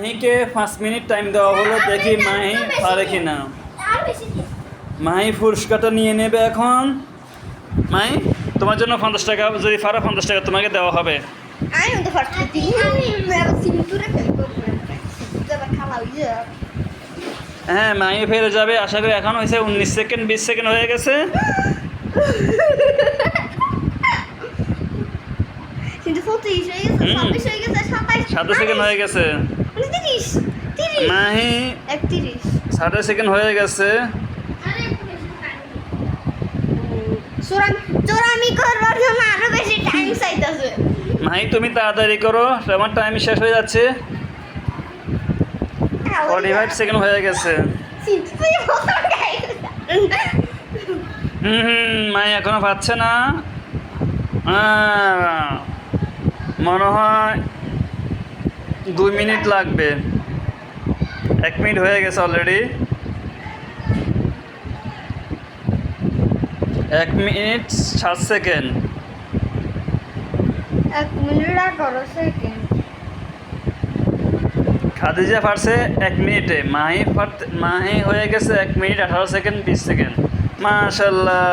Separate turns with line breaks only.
মাহিকে পাঁচ minute time দেওয়া হলো দেখি মাহি পারে কি না
আর বেশি
মাহি পুরস্কারটা নিয়ে নেবে এখন। মাহি তোমার জন্য পঞ্চাশ টাকা যদি পারো পঞ্চাশ টাকা তোমাকে দেওয়া হবে। হ্যাঁ মাহি ফেরে যাবে আশা করি এখন হয়েছে উনিশ সেকেন্ড বিশ সেকেন্ড হয়ে গেছে।
কিন্তু
সাতাশ সেকেন্ড হয়ে গেছে।
তিরিশ তিরিশ।
মাহি
একত্রিশ।
সাতাশ সেকেন্ড হয়ে গেছে।
চোরাম চোরামি করবার জন্য আরও বেশি টাইম চাইতেছে।
মাহি তুমি তাড়াতাড়ি করো আমার টাইম শেষ হয়ে যাচ্ছে। ফর্টি ফাইভ সেকেন্ড হয়ে গেছে। হুম হুম মাই এখনও পাচ্ছে না। মনে হয় দুই মিনিট লাগবে। এক মিনিট হয়ে গেছে অলরেডি এক মিনিট সাত সেকেন্ড
এক মিনিট আঠারো সেকেন্ড
খাদিজা পারছে এক মিনিটে। মাহি পারতে মাহি হয়ে গেছে এক মিনিট আঠারো সেকেন্ড বিশ সেকেন্ড মাশাল্লাহ।